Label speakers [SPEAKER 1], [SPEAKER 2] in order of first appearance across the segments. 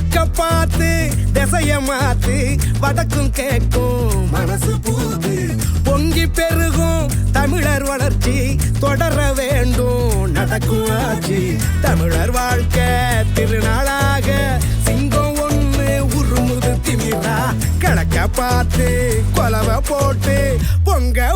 [SPEAKER 1] தெக்க பார்த்து திசைய மாத்து வடக்கும் கேட்கும். மனசு போது பொங்கி பெருகும். தமிழர் வளர்ச்சி தொடர வேண்டும். நடக்கும் ஆட்சி தமிழர் வாழ்க்கை. திருநாளாக சிங்கம் ஒண்ணு உருமுது திமிரா. கிழக்க பார்த்து கொலவை போட்டு பொங்க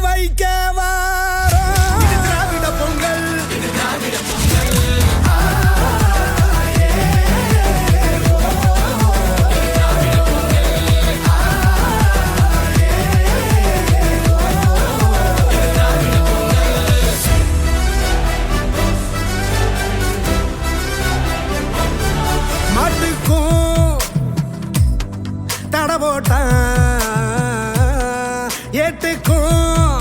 [SPEAKER 1] கேட்டுக்கும்.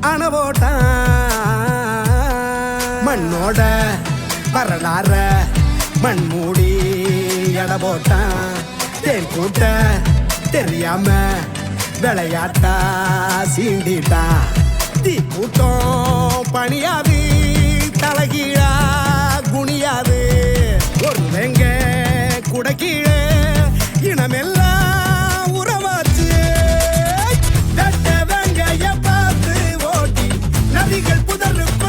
[SPEAKER 1] அணை மண்ணோட வரலாற மண் மூடி எடை போட்டான் தேன் கூட்ட தெரியாம விளையாட்டா சீண்டிட்டா. தீ கூட்டம் பணியா புதர்கள் புதர்கள்